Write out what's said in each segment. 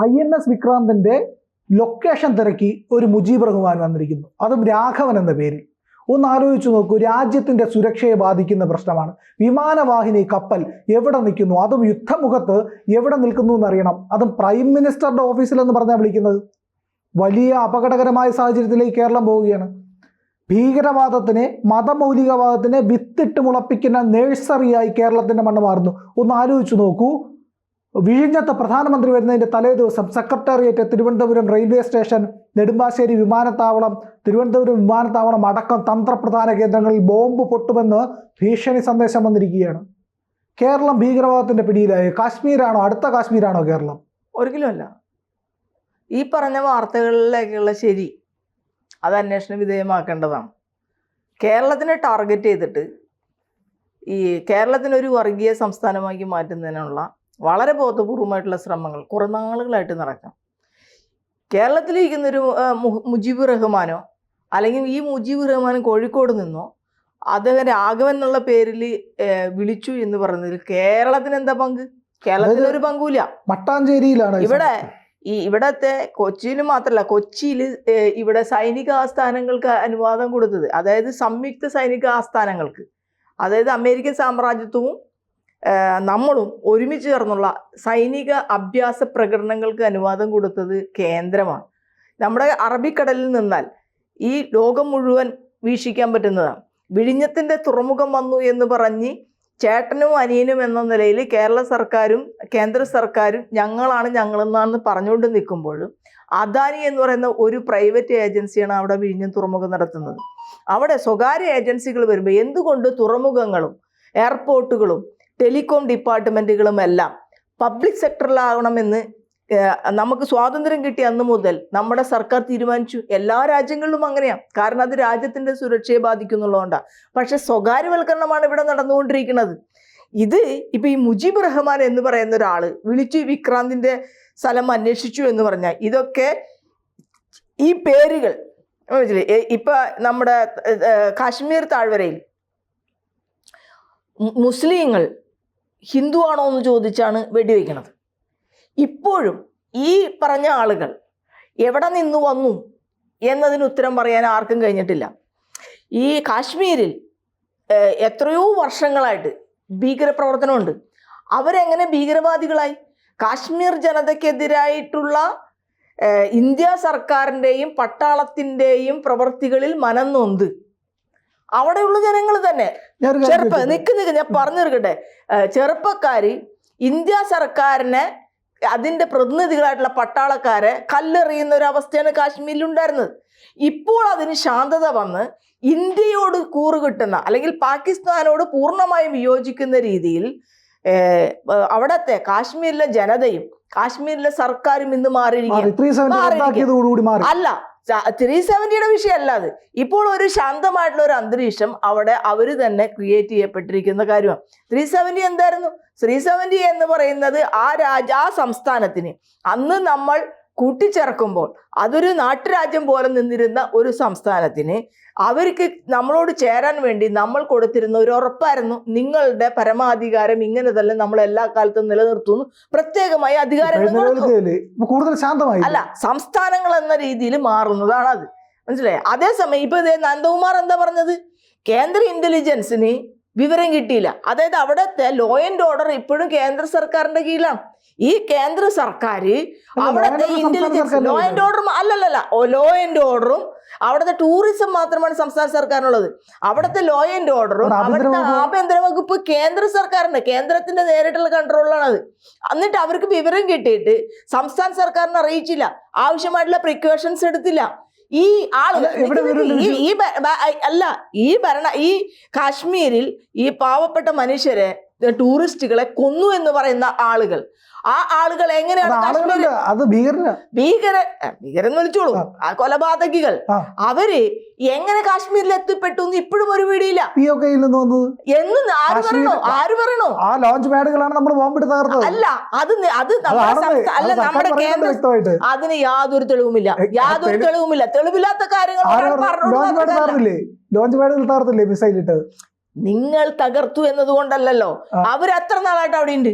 I N S വിക്രാന്തിന്റെ location തിരക്കി ഒരു മുജീബ് റഹ്മാൻ വന്നിരിക്കുന്നു. അതും രാഘവൻ എന്ന പേരിൽ. ഒന്ന് ആലോചിച്ചു നോക്കൂ രാജ്യത്തിന്റെ സുരക്ഷയെ ബാധിക്കുന്ന പ്രശ്നമാണ്. വിമാനവാഹിനി കപ്പൽ എവിടെ നിൽക്കുന്നു? അതും യുദ്ധമുഖത്ത് എവിടെ നിൽക്കുന്നു എന്നറിയണം. അതും പ്രൈം മിനിസ്റ്ററുടെ ഓഫീസിൽ എന്ന് പറഞ്ഞാൽ വിളിക്കുന്നത്. വലിയ അപകടകരമായ സാഹചര്യത്തിലേക്ക് കേരളം പോവുകയാണ്. ഭീകരവാദത്തിനെ മതമൗലികവാദത്തിനെ വിത്തിട്ട് മുളപ്പിക്കുന്ന നേഴ്സറിയായി കേരളത്തിന്റെ മണ്ണ് മാറുന്നു. ഒന്ന് ആലോചിച്ചു നോക്കൂ വിഴിഞ്ഞത്ത് പ്രധാനമന്ത്രി വരുന്നതിന്റെ തലേ ദിവസം secretariat Thiruvananthapuram railway station Nedumbassery വിമാനത്താവളം തിരുവനന്തപുരം വിമാനത്താവളം അടക്കം തന്ത്രപ്രധാന കേന്ദ്രങ്ങളിൽ ബോംബ് പൊട്ടുമെന്ന് ഭീഷണി സന്ദേശം വന്നിരിക്കുകയാണ്. കേരളം ഭീകരവാദത്തിന്റെ പിടിയിലായി. കാശ്മീരാണോ? അടുത്ത കാശ്മീരാണോ കേരളം? ഒരിക്കലുമല്ല ഈ പറഞ്ഞ വാർത്തകളിലേക്കുള്ള ശരി അത് അന്വേഷണ വിധേയമാക്കേണ്ടതാണ്. കേരളത്തിനെ ടാർഗറ്റ് ചെയ്തിട്ട് ഈ കേരളത്തിനൊരു വർഗീയ സംസ്ഥാനമാക്കി മാറ്റുന്നതിനുള്ള വളരെ ബോധപൂർവമായിട്ടുള്ള ശ്രമങ്ങൾ കുറേ നാളുകളായിട്ട് നടക്കാം. കേരളത്തിലിരിക്കുന്നൊരു മുജീബ് റഹ്മാനോ അല്ലെങ്കിൽ ഈ മുജീബ് റഹ്മാൻ കോഴിക്കോട് നിന്നോ അദ്ദേഹം രാഘവൻ എന്നുള്ള പേരിൽ വിളിച്ചു എന്ന് പറയുന്നതിൽ കേരളത്തിന് എന്താ പങ്ക്? കേരളത്തിന് ഒരു പങ്കുമില്ല മട്ടാഞ്ചേരിയിലാണ് ഇവിടെ ഈ ഇവിടത്തെ കൊച്ചിയിൽ മാത്രമല്ല കൊച്ചിയിൽ ഇവിടെ സൈനിക ആസ്ഥാനങ്ങൾക്ക് അനുവാദം കൊടുത്തത്. അതായത് സംയുക്ത സൈനിക ആസ്ഥാനങ്ങൾക്ക്. അതായത് അമേരിക്കൻ സാമ്രാജ്യത്വവും നമ്മളും ഒരുമിച്ച് ചേർന്നുള്ള സൈനിക അഭ്യാസ പ്രകടനങ്ങൾക്ക് അനുവാദം കൊടുത്തത് കേന്ദ്രമാണ്. നമ്മുടെ അറബിക്കടലിൽ നിന്നാൽ ഈ ലോകം മുഴുവൻ വീക്ഷിക്കാൻ പറ്റുന്നതാണ്. വിഴിഞ്ഞത്തിന്റെ തുറമുഖം വന്നു എന്ന് പറഞ്ഞ് ചേട്ടനും അനിയനും എന്ന നിലയിൽ കേരള സർക്കാരും കേന്ദ്ര സർക്കാരും ഞങ്ങളാണ് ഞങ്ങളെന്നാണെന്ന് പറഞ്ഞുകൊണ്ട് നിൽക്കുമ്പോഴും അദാനി എന്ന് പറയുന്ന ഒരു പ്രൈവറ്റ് ഏജൻസിയാണ് അവിടെ വിഴിഞ്ഞം തുറമുഖം നടത്തുന്നത്. അവിടെ സ്വകാര്യ ഏജൻസികൾ വരുമ്പോൾ എന്തുകൊണ്ട് തുറമുഖങ്ങളും എയർപോർട്ടുകളും ടെലികോം ഡിപ്പാർട്ട്മെന്റുകളും എല്ലാം പബ്ലിക് സെക്ടറിലാകണമെന്ന് നമുക്ക് സ്വാതന്ത്ര്യം കിട്ടിയ അന്ന് മുതൽ നമ്മുടെ സർക്കാർ തീരുമാനിച്ചു. എല്ലാ രാജ്യങ്ങളിലും അങ്ങനെയാണ് കാരണം അത് രാജ്യത്തിന്റെ സുരക്ഷയെ ബാധിക്കുന്നുള്ളതുകൊണ്ടാണ് പക്ഷെ സ്വകാര്യവൽക്കരണമാണ് ഇവിടെ നടന്നുകൊണ്ടിരിക്കുന്നത്. ഇത് ഇപ്പം ഈ മുജീബ് റഹ്മാൻ എന്ന് പറയുന്ന ഒരാൾ വിളിച്ചു വിക്രാന്തിന്റെ സ്ഥലം അന്വേഷിച്ചു എന്ന് പറഞ്ഞാൽ ഇതൊക്കെ ഈ പേരുകൾ ഇപ്പം നമ്മുടെ കാശ്മീർ താഴ്വരയിൽ മുസ്ലിങ്ങൾ ഹിന്ദു ആണോ എന്ന് ചോദിച്ചാണ് വെടിവെക്കുന്നത് ഇപ്പോഴും ഈ പറഞ്ഞ ആളുകൾ എവിടെ നിന്ന് വന്നു എന്നതിന് ഉത്തരം പറയാൻ ആർക്കും കഴിഞ്ഞിട്ടില്ല. ഈ കാശ്മീരിൽ എത്രയോ വർഷങ്ങളായിട്ട് ഭീകരപ്രവർത്തനമുണ്ട്. അവരെങ്ങനെ ഭീകരവാദികളായി? കാശ്മീർ ജനതയ്ക്കെതിരായിട്ടുള്ള ഇന്ത്യ സർക്കാരിന്റെയും പട്ടാളത്തിന്റെയും പ്രവൃത്തികളിൽ മനം നൊന്ത് അവിടെയുള്ള ജനങ്ങൾ തന്നെ. ചെറുപ്പ? നിക്ക് നിക്ക് ഞാൻ പറഞ്ഞു തീർക്കട്ടെ. ചെറുപ്പക്കാരി ഇന്ത്യ സർക്കാരിനെ അതിന്റെ പ്രതിനിധികളായിട്ടുള്ള പട്ടാളക്കാരെ കല്ലെറിയുന്ന ഒരു അവസ്ഥയാണ് കാശ്മീരിൽ ഉണ്ടായിരുന്നത് ഇപ്പോൾ അതിന് ശാന്തത വന്ന് ഇന്ത്യയോട് കൂറ് കിട്ടുന്ന അല്ലെങ്കിൽ പാകിസ്ഥാനോട് പൂർണമായും വിയോജിക്കുന്ന രീതിയിൽ അവിടത്തെ കാശ്മീരിലെ ജനതയും കാശ്മീരിലെ സർക്കാരും ഇന്ന് മാറിയിരിക്കും. മാറി. അല്ല ത്രീ സെവന്റിയുടെ വിഷയമല്ല അത് ഇപ്പോൾ ഒരു ശാന്തമായിട്ടുള്ള ഒരു അന്തരീക്ഷം അവിടെ അവർ തന്നെ ക്രിയേറ്റ് ചെയ്യപ്പെട്ടിരിക്കുന്ന കാര്യമാണ്. ത്രീ സെവന്റി എന്തായിരുന്നു? ത്രീ സെവന്റി എന്ന് പറയുന്നത് ആ രാജ ആ സംസ്ഥാനത്തിന് അന്ന് നമ്മൾ കൂട്ടിച്ചേർക്കുമ്പോൾ അതൊരു നാട്ടുരാജ്യം പോലെ നിന്നിരുന്ന ഒരു സംസ്ഥാനത്തിന് അവർക്ക് നമ്മളോട് ചേരാൻ വേണ്ടി നമ്മൾ കൊടുത്തിരുന്ന ഒരു ഉറപ്പായിരുന്നു. നിങ്ങളുടെ പരമാധികാരം ഇങ്ങനെ തന്നെ നമ്മൾ എല്ലാ കാലത്തും നിലനിർത്തുന്നു. പ്രത്യേകമായി അധികാരം കൂടുതൽ ശാന്തമായി അല്ല സംസ്ഥാനങ്ങൾ എന്ന രീതിയിൽ മാറുന്നതാണ് അത് മനസ്സിലായി? അതേസമയം ഇപ്പൊ നന്ദകുമാർ എന്താ പറഞ്ഞത്? കേന്ദ്ര ഇന്റലിജൻസിന് വിവരം കിട്ടിയില്ല. അതായത് അവിടുത്തെ ലോ ആൻഡ് ഓർഡർ ഇപ്പോഴും കേന്ദ്ര സർക്കാരിന്റെ കീഴിലാണ്. ഈ കേന്ദ്ര സർക്കാർ അവിടുത്തെ ഇന്റലിജൻസ് ലോ ആൻഡ് ഓർഡറും അല്ലല്ലല്ല ലോ ആൻഡ് ഓർഡറും അവിടുത്തെ ടൂറിസം മാത്രമാണ് സംസ്ഥാന സർക്കാരിനുള്ളത്. അവിടുത്തെ ലോ ആൻഡ് ഓർഡറും അവിടുത്തെ ആഭ്യന്തര വകുപ്പ് കേന്ദ്ര സർക്കാരിന്റെ കേന്ദ്രത്തിന്റെ നേരിട്ടുള്ള കൺട്രോളാണ് അത്. എന്നിട്ട് അവർക്ക് വിവരം കിട്ടിയിട്ട് സംസ്ഥാന സർക്കാരിനെ അറിയിച്ചില്ല. ആവശ്യമായിട്ടുള്ള പ്രിക്കോഷൻസ് എടുത്തില്ല. ഈ ആൾ. ഈ- അല്ല ഈ ഭരണ ഈ കാശ്മീരിൽ ഈ പാവപ്പെട്ട മനുഷ്യരെ ടൂറിസ്റ്റുകളെ കൊന്നു എന്ന് പറയുന്ന ആളുകൾ ആ ആളുകൾ എങ്ങനെയാണ് അത് ഭീകര ഭീകര ഭീകരൻ ഭീകരെന്ന് വിളിച്ചോളൂ. ആ. കൊലപാതകികൾ. അവർ എങ്ങനെ കാശ്മീരിൽ എത്തിപ്പെട്ടു എന്ന് ഇപ്പോഴും ഒരു പിടിയില്ല എന്ന് ആര് പറയണോ? ആര് പറയണോ? ആ ലോഞ്ച് പാഡുകളാണ് നമ്മൾ ബോംബിട്ട് തകർത്തത്. അല്ല അത് അത് അല്ല നമ്മുടെ കേന്ദ്ര അതിന് യാതൊരു തെളിവുമില്ല. യാതൊരു തെളിവുമില്ല. തെളിവില്ലാത്ത കാര്യങ്ങൾ ലോഞ്ച് പാഡുകൾ തകർത്തില്ലേ മിസൈൽ ഇട്ടത് നിങ്ങൾ തകർത്തു എന്നതുകൊണ്ടല്ലല്ലോ. അവർ അവർ എത്ര നാളായിട്ട് അവിടെ ഉണ്ട്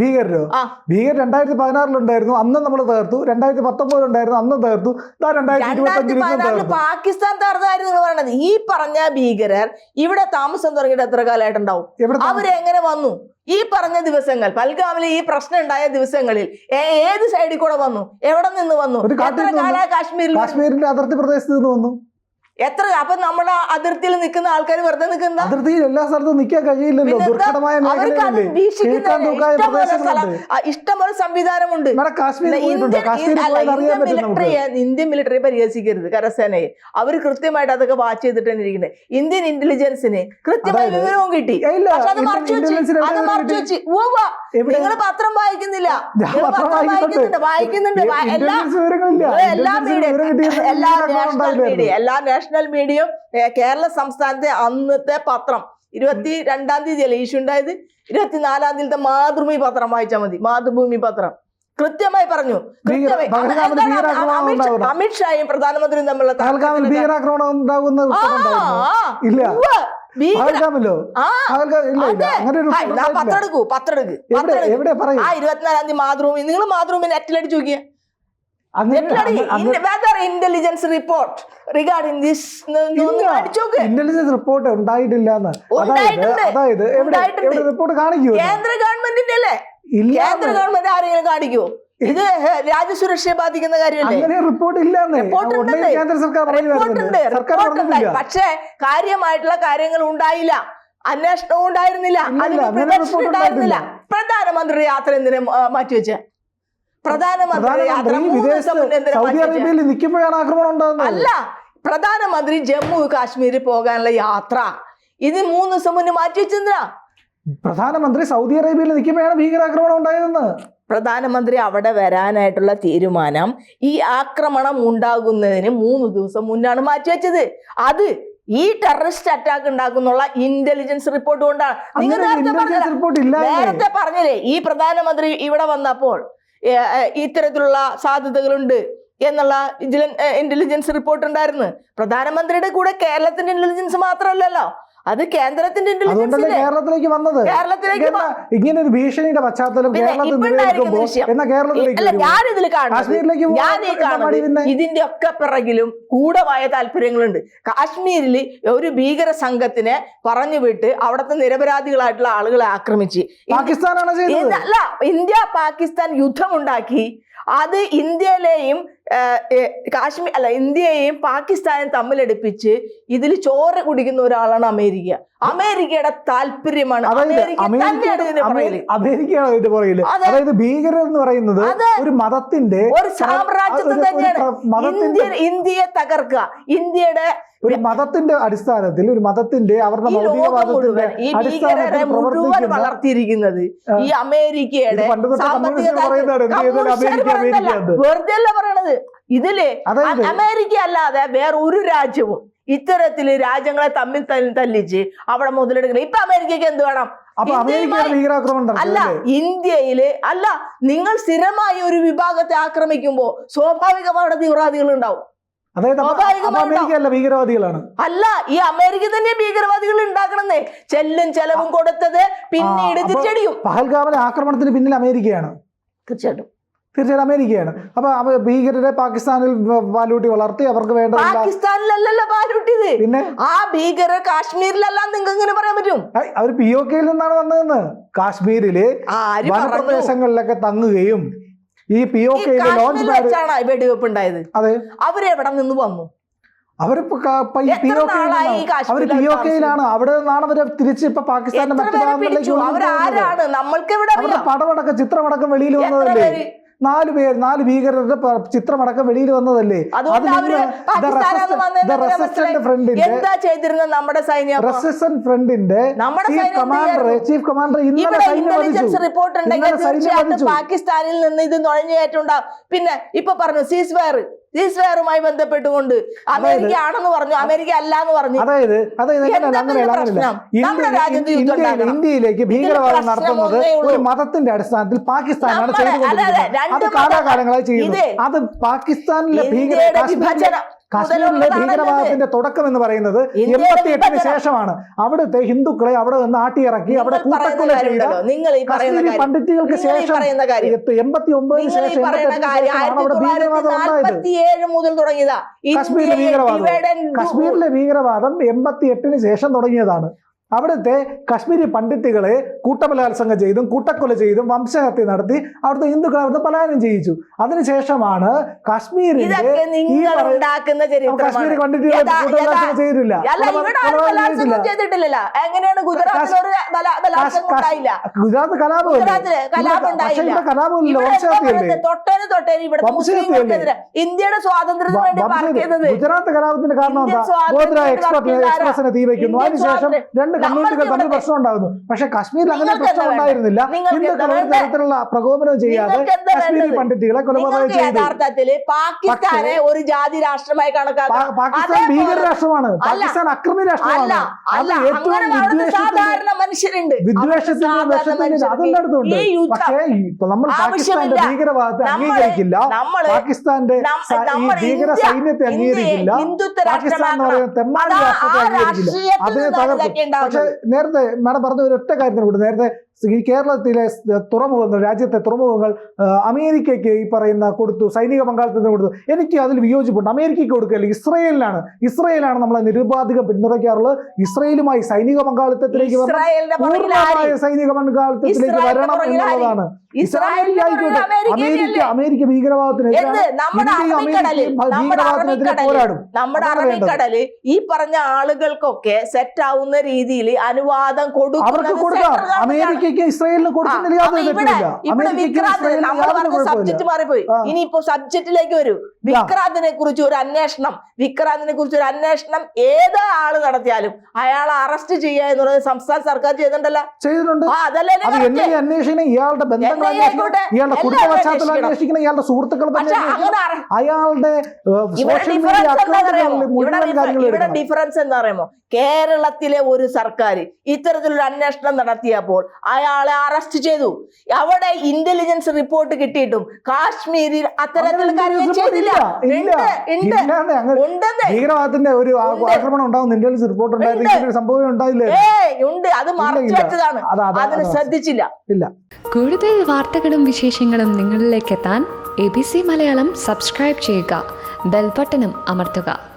ഭീകരരോ? ഭീകരർ ഭീകർ രണ്ടായിരത്തി പതിനാറിലുണ്ടായിരുന്നു അന്ന് നമ്മൾ തകർത്തു. രണ്ടായിരത്തി പത്തൊമ്പതിലുണ്ടായിരുന്നു അന്ന് തകർത്തു. ഇതാ രണ്ടായിരത്തി ഇരുപത്തി പാകിസ്ഥാൻ തകർന്നായിരുന്നു നിങ്ങൾ പറയണത് ഈ പറഞ്ഞ ഭീകരർ ഇവിടെ താമസം തുടങ്ങിയിട്ട് എത്ര കാലമായിട്ടുണ്ടാവും? അവരെങ്ങനെ വന്നു? ഈ പറഞ്ഞ ദിവസങ്ങൾ പൽഗാമിലെ ഈ പ്രശ്നം ഉണ്ടായ ദിവസങ്ങളിൽ ഏത് സൈഡിൽ കൂടെ വന്നു? എവിടെ നിന്ന് വന്നു? കാശ്മീരിൽ കാശ്മീരിന്റെ അതിർത്തി പ്രദേശത്ത് നിന്ന് വന്നു. എത്ര? അപ്പൊ നമ്മുടെ അതിർത്തിയിൽ നിൽക്കുന്ന ആൾക്കാർ വെറുതെ നിൽക്കുന്ന? അതിർത്തിയിൽ എല്ലാ സ്ഥലത്തും നിൽക്കാൻ കഴിയില്ലല്ലോ? ദുർഘടമായ ഇഷ്ടംപോലെ സംവിധാനമുണ്ട്. Indian military പരിഹസിക്കരുത് കരസേനയെ. അവർ കൃത്യമായിട്ട് അതൊക്കെ വാച്ച് ചെയ്തിട്ട് തന്നെ ഇരിക്കുന്നത് ഇന്ത്യൻ ഇന്റലിജൻസിന് കൃത്യമായ വിവരവും കിട്ടി. ഏയ് ഇല്ല, പക്ഷെ അത് ഇന്ത്യൻ മറച്ചു വെച്ച് അത് മറച്ചു വെച്ച്. നിങ്ങൾ പത്രം വായിക്കുന്നില്ല. വായിക്കുന്നുണ്ട്. എല്ലാ എല്ലാ മീഡിയ എല്ലാ നാഷണൽ മീഡിയ എല്ലാ നാഷണൽ മീഡിയയും മീഡിയം കേരള സംസ്ഥാനത്തെ അന്നത്തെ പത്രം. ഇരുപത്തി രണ്ടാം തീയതി അല്ലേ ഇഷ്യൂ ഉണ്ടായത്? ഇരുപത്തിനാലാം തീയതിയിലത്തെ മാതൃഭൂമി പത്രം വായിച്ചാൽ മതി. മാതൃഭൂമി പത്രം. കൃത്യമായി പറഞ്ഞു. കൃത്യമായി. അമിത്ഷായും പ്രധാനമന്ത്രിയും തമ്മിലുള്ള ഭീകരാക്രമണം ഉണ്ടാകുന്ന ഇല്ല. ഉവ്വ്, ഭീകര ആ പഹൽഗാം ഇല്ല ഇല്ല. ഒരു ഹായ്, report പത്രം എടുക്കൂ പത്രം എടുക്ക് എവിടെ പത്രം എടുക്ക്. എവിടെ പറയും? ആ ഇരുപത്തിനാലാം തീയതി മാതൃഭൂമി. നിങ്ങൾ മാതൃഭൂമി നെറ്റിലടിച്ച് നോക്കിയേ. Intelligence report regarding this intelligence report ഉണ്ടായിട്ടില്ല അതായത് അതായത് എവിടെ റിപ്പോർട്ട് കാണിക്കൂ കേന്ദ്ര ഗവൺമെന്റിന്റെ അല്ലേ? കേന്ദ്ര ഗവൺമെന്റ് ആരെങ്കിലും കാണിക്കൂ ഇത് രാജ്യസുരക്ഷയെ ബാധിക്കുന്ന കാര്യമല്ലേ? റിപ്പോർട്ട്. കേന്ദ്ര സർക്കാർ പക്ഷേ കാര്യമായിട്ടുള്ള കാര്യങ്ങൾ ഉണ്ടായില്ല. അന്വേഷണവും ഉണ്ടായിരുന്നില്ല. അതിന് ഉണ്ടായിരുന്നില്ല പ്രധാനമന്ത്രി യാത്ര എന്തിനും മാറ്റിവെച്ച? പ്രധാനമന്ത്രി വിദേശത്ത് സൗദി അറേബ്യയിൽ നിൽക്കുമ്പോഴാണ് ആക്രമണം ഉണ്ടാകുന്നത്. അല്ല പ്രധാനമന്ത്രി ജമ്മു കാശ്മീരിൽ പോകാനുള്ള യാത്ര. ഇത് മൂന്ന് ദിവസം മുന്നേ മാറ്റി വെച്ചിന്ദ്ര പ്രധാനമന്ത്രി സൗദി അറേബ്യയിൽ നിൽക്കുമ്പോഴാണ് ഭീകരാക്രമണം ഉണ്ടായതെന്ന്. പ്രധാനമന്ത്രി അവിടെ വരാനായിട്ടുള്ള തീരുമാനം ഈ ആക്രമണം ഉണ്ടാകുന്നതിന് മൂന്ന് ദിവസം മുന്നാണ് മാറ്റിവെച്ചത് അത് ഈ ടെററിസ്റ്റ് അറ്റാക്ക് ഉണ്ടാക്കുന്നുള്ള ഇന്റലിജൻസ് റിപ്പോർട്ട് കൊണ്ടാണ്. നിങ്ങൾ നേരത്തെ പറഞ്ഞില്ലേ ഈ പ്രധാനമന്ത്രി ഇവിടെ വന്നപ്പോൾ ഇത്തരത്തിലുള്ള സാധ്യതകളുണ്ട് എന്നുള്ള ഇന്റലിജൻസ് റിപ്പോർട്ട് ഉണ്ടായിരുന്നു. പ്രധാനമന്ത്രിയുടെ കൂടെ കേരളത്തിന്റെ ഇന്റലിജൻസ് മാത്രമല്ലല്ലോ. അത് കേന്ദ്രത്തിന്റെ അതുകൊണ്ടല്ലേ കേരളത്തിലേക്ക് വന്നത്? കേരളത്തിലേക്ക് ഇങ്ങനെ ഒരു ഭീഷണിയുടെ പശ്ചാത്തലം കേരളത്തിൽ എന്നാ കേരളത്തിലേക്ക്? ഞാനിതിൽ കാണുന്നത് കാശ്മീരിലേക്ക് ഞാൻ ഈ ഇതിന്റെ ഒക്കെ പിറകിലും കൂടമായ താല്പര്യങ്ങളുണ്ട്. കാശ്മീരിൽ ഒരു ഭീകര സംഘത്തിനെ പറഞ്ഞു വിട്ട് അവിടുത്തെ നിരപരാധികളായിട്ടുള്ള ആളുകളെ ആക്രമിച്ച് പാകിസ്ഥാനാണ് അല്ല ഇന്ത്യ പാകിസ്ഥാൻ യുദ്ധമുണ്ടാക്കി അത് ഇന്ത്യയിലെയും കാശ്മീർ അല്ല ഇന്ത്യയെയും പാകിസ്ഥാനെയും തമ്മിലടുപ്പിച്ച് ഇതിൽ ചോറ് കുടിക്കുന്ന ഒരാളാണ് അമേരിക്ക. അമേരിക്കയുടെ താല്പര്യമാണ്. അമേരിക്കയാണ് ഇതിന്റെ പുറകിൽ അതായത് ഭീകരർ എന്ന് പറയുന്നത് ഒരു മതത്തിന്റെ ഒരു ഒരു തന്നെയാണ്. ഇന്ത്യ ഇന്ത്യയെ തകർക്കുക. ഇന്ത്യയുടെ ഒരു മതത്തിന്റെ അടിസ്ഥാനത്തിൽ ഒരു മതത്തിന്റെ അവരുടെ അടിസ്ഥാനത്തിൽ വളർത്തിയിരിക്കുന്നത് ഈ അമേരിക്കയുടെ വെറുതെ അല്ല പറയണത്. ഇതിൽ അമേരിക്ക അല്ലാതെ വേറെ ഒരു രാജ്യവും ഇത്തരത്തിൽ രാജ്യങ്ങളെ തമ്മിൽ തല്ലി- തല്ലിച്ച് അവിടെ മുതലെടുക്കണം ഇപ്പൊ അമേരിക്കക്ക് എന്ത് വേണം? അല്ല? ഇന്ത്യയിൽ അല്ല നിങ്ങൾ സ്ഥിരമായി ഒരു വിഭാഗത്തെ ആക്രമിക്കുമ്പോ സ്വാഭാവികമായിട്ട് തീവ്രവാദികൾ ഉണ്ടാവും. അതായത് ഭീകരവാദികളാണ്. അല്ല ഈ അമേരിക്ക തന്നെ ഭീകരവാദികൾ ഉണ്ടാക്കണമെന്നേ ചെല്ലും ചെലവും കൊടുത്തത് പിന്നീട് തിരിച്ചടിയും പഹൽഗാമിലെ ആക്രമണത്തിന് പിന്നിൽ അമേരിക്കയാണ്. തീർച്ചയായിട്ടും. തീർച്ചയായിട്ടും അമേരിക്കയാണ്. അപ്പൊ ഭീകരരെ പാകിസ്ഥാനിൽ വാലൂട്ടി വളർത്തി അവർക്ക് വേണ്ട പാകിസ്ഥാനിലല്ലല്ലോ പാലുട്ടിയത് പിന്നെ? ആ ഭീകരർ കാശ്മീരിലല്ല നിങ്ങൾക്ക് ഇങ്ങനെ പറയാൻ പറ്റും? അവർ പി ഒ കെയിൽ നിന്നാണ് വന്നതെന്ന്. കാശ്മീരിൽ വനപ്രദേശങ്ങളിലൊക്കെ തങ്ങുകയും ഈ പി ഒ കെ ലോഞ്ച് വെച്ചാണ് വെടിവെപ്പ് ഉണ്ടായത് അതെ. അവരെവിടെ നിന്ന് വന്നു? അവരിപ്പോ പി ഒ അവർ പി ഒ കെയിലാണ് അവിടെ നിന്നാണ് അവർ തിരിച്ച് ഇപ്പൊ പാകിസ്ഥാന്റെ മറ്റു ഭാഗങ്ങളിലേക്ക് പടമടക്കം ചിത്രമടക്കം വെളിയിൽ വന്നതല്ലേ? നാല് പേര് നാല് ഭീകരരുടെ ചിത്രമടക്കം വെളിയിൽ വന്നതല്ലേ? എന്താ ചെയ്തിരുന്നത് നമ്മുടെ സൈന്യം റെസിസ്റ്റന്റ് ഫ്രണ്ടിന്റെ chief commander chief commander intelligence report ഉണ്ടെങ്കിൽ തീർച്ചയായിട്ടും പാകിസ്ഥാനിൽ നിന്ന് ഇത് നുഴഞ്ഞുകയറ്റുണ്ടാവും പിന്നെ ഇപ്പൊ പറഞ്ഞു സീസ് ഫയർ സീസ് ഫയറുമായി ബന്ധപ്പെട്ടുകൊണ്ട് അമേരിക്ക ആണെന്ന് പറഞ്ഞു. അമേരിക്ക അല്ല എന്ന് പറഞ്ഞു അതായത്. ഇന്ത്യയിലേക്ക് ഭീകരവാദം നടത്തുന്നത്. ഒരു മതത്തിന്റെ അടിസ്ഥാനത്തിൽ പാകിസ്ഥാനാണ് അതെ, അതെ, ചെയ്തുകൊണ്ടിരിക്കുന്നത് അത് കാലാകാലങ്ങളായി ചെയ്യുന്നത് അത് പാകിസ്ഥാനിലെ ഭീകര കാശ്മീരിലെ. ഭീകരവാദത്തിന്റെ തുടക്കം എന്ന് പറയുന്നത് എൺപത്തി എട്ടിന് ശേഷമാണ് അവിടുത്തെ ഹിന്ദുക്കളെ അവിടെ നിന്ന് ആട്ടിയിറക്കി അവിടെ കൂട്ടക്കൊല ചെയ്ത കാശ്മീരി പണ്ഡിറ്റുകൾക്ക് ശേഷം എൺപത്തി ഒമ്പതിന് ശേഷം അവിടെ ഭീകരവാദം ഉണ്ടായത് മുതൽ തുടങ്ങിയതാ കാശ്മീരിലെ ഭീകരവാദം. കാശ്മീരിലെ. ഭീകരവാദം എൺപത്തി എട്ടിന് ശേഷം തുടങ്ങിയതാണ് അവിടുത്തെ കശ്മീരി പണ്ഡിറ്റുകളെ കൂട്ടബലാത്സംഗം ചെയ്തും കൂട്ടക്കൊല ചെയ്തും വംശഹത്യ നടത്തി അവിടുത്തെ ഹിന്ദുക്കളെ അവിടുന്ന് പലായനം ചെയ്യിച്ചു. അതിനുശേഷമാണ് കാശ്മീരിന്റെ കശ്മീരി പണ്ഡിറ്റുകളെ കൂട്ടബലാത്സംഗം ചെയ്തിട്ടില്ല. ഗുജറാത്ത് കലാപമല്ലേ കലാപമില്ല വംശഹത്യല്ലേ ഇന്ത്യയുടെ സ്വാതന്ത്ര്യത്തിന് ഗുജറാത്ത് കലാപത്തിന്റെ കാരണം എന്താ? ഗോദ്ര എക്സ്പ്രസിനെ തീ വയ്ക്കുന്നു അതിനുശേഷം രണ്ട് കമ്മ്യൂണിറ്റികൾ തമ്മിൽ പ്രശ്നം ഉണ്ടാകുന്നു പക്ഷെ കാശ്മീരിൽ അങ്ങനെ പ്രശ്നം ഉണ്ടായിരുന്നില്ല. ഹിന്ദുക്കൾ ഒരു തരത്തിലുള്ള പ്രകോപനം ചെയ്യാതെ കാശ്മീരി? പണ്ഡിറ്റുകളെ കൊലപാതകം ചെയ്തു. പാകിസ്ഥാനെ ഒരു ജാതി രാഷ്ട്രമായി കണക്കാക്കാം. പാകിസ്ഥാൻ ഭീകര രാഷ്ട്രമാണ്. പാകിസ്ഥാൻ അക്രമി രാഷ്ട്രമാണ്. അത് ഏറ്റവും വിദ്വേഷത്തിന് സാധാരണ മനുഷ്യരുണ്ട്. വിദ്വേഷത്തിന്റെ വിഷത്തിന്റെ അടുത്തുണ്ട് പക്ഷേ ഇപ്പൊ നമ്മൾ പാകിസ്ഥാന്റെ ഭീകരവാദത്തെ അംഗീകരിക്കില്ല. പാകിസ്ഥാന്റെ ഭീകര സൈന്യത്തെ അംഗീകരിക്കില്ല. പാകിസ്ഥാൻ എന്ന് പറയുന്ന തെമ്മാടി രാഷ്ട്രത്തെ അംഗീകരിക്കില്ല. അതിനെ തകർക്കും. പക്ഷെ നേരത്തെ മാഡം പറഞ്ഞ ഒരു ഒറ്റ കാര്യത്തിന് കൂടി നേരത്തെ ഈ കേരളത്തിലെ തുറമുഖങ്ങൾ രാജ്യത്തെ തുറമുഖങ്ങൾ അമേരിക്കയ്ക്ക് ഈ പറയുന്ന കൊടുത്തു സൈനിക പങ്കാളിത്തത്തിന് കൊടുത്തു. എനിക്ക് അതിൽ വിയോജിപ്പുണ്ട്. അമേരിക്കയ്ക്ക് കൊടുക്കുകയല്ല ഇസ്രയേലിനാണ്. ഇസ്രയേലാണ് നമ്മളെ നിരുപാധികം പിന്തുണയ്ക്കാറുള്ളത്. ഇസ്രയേലുമായി സൈനിക പങ്കാളിത്തത്തിലേക്ക് പൂർണമായ സൈനിക പങ്കാളിത്തത്തിലേക്ക് വരണം? എന്നുള്ളതാണ്. America America? അമേരിക്ക ഭീകരവാദത്തിനെതിരെ പോരാടും. നമ്മുടെ അറബിക്കടൽ ഈ പറഞ്ഞ ആളുകൾക്കൊക്കെ സെറ്റ് ആവുന്ന രീതിയിൽ അനുവാദം അവർക്ക് കൊടുക്കുന്നത് കൊടുക്കാം ഗവൺമെന്റാണ്. അമേരിക്കയ്ക്ക് ഇസ്രയേലിന് കൊടുക്കുന്നില്ല യാതൊരു അമേരിക്കയ്ക്ക് കുഴപ്പമില്ല സബ്ജക്ട് മാറിപ്പോയി. ഇനിയിപ്പോ സബ്ജക്റ്റിലേക്ക് വരൂ. വിക്രാന്തിനെ കുറിച്ച് ഒരു അന്വേഷണം. വിക്രാന്തിനെ കുറിച്ച് ഒരു അന്വേഷണം ഏത് ആൾ നടത്തിയാലും അയാളെ അറസ്റ്റ് ചെയ്യുക എന്നുള്ളത് സംസ്ഥാന സർക്കാർ ചെയ്തിട്ടുണ്ടല്ലോ. ചെയ്തിട്ടുണ്ട്. എന്നെ അന്വേഷിക്കണം ഇയാളുടെ ബന്ധങ്ങൾ എന്നെ. ഇയാളുടെ കുടുംബ പശ്ചാത്തലം അന്വേഷിക്കണം. സുഹൃത്തുക്കൾ അയാളുടെ ഇവിടെ ഡിഫറൻസ് എന്താ പറയുമോ കേരളത്തിലെ ഒരു സർക്കാർ ഇത്തരത്തിലൊരു അന്വേഷണം നടത്തിയപ്പോൾ അയാളെ അറസ്റ്റ് ചെയ്തു. അവിടെ ഇന്റലിജൻസ് റിപ്പോർട്ട് കിട്ടിയിട്ടും കാശ്മീരിൽ അത്തരത്തിൽ ചെയ്തില്ല. ഭീകരവാദത്തിന്റെ ഒരു. ആക്രമണം ഉണ്ടാവും ഇന്ത്യയിൽ റിപ്പോർട്ട് ഉണ്ടായിരുന്നു ഒരു സംഭവം ഉണ്ടായില്ലേ? ഉണ്ട്. അത് മറച്ചു വെച്ചതാണ്. അത് അത് അതിന് ശ്രദ്ധിച്ചില്ല. ഇല്ല. കൂടുതൽ വാർത്തകളും വിശേഷങ്ങളും നിങ്ങളിലേക്ക് എത്താൻ A B C Malayalam subscribe ചെയ്യുക. ബെൽബട്ടനും അമർത്തുക.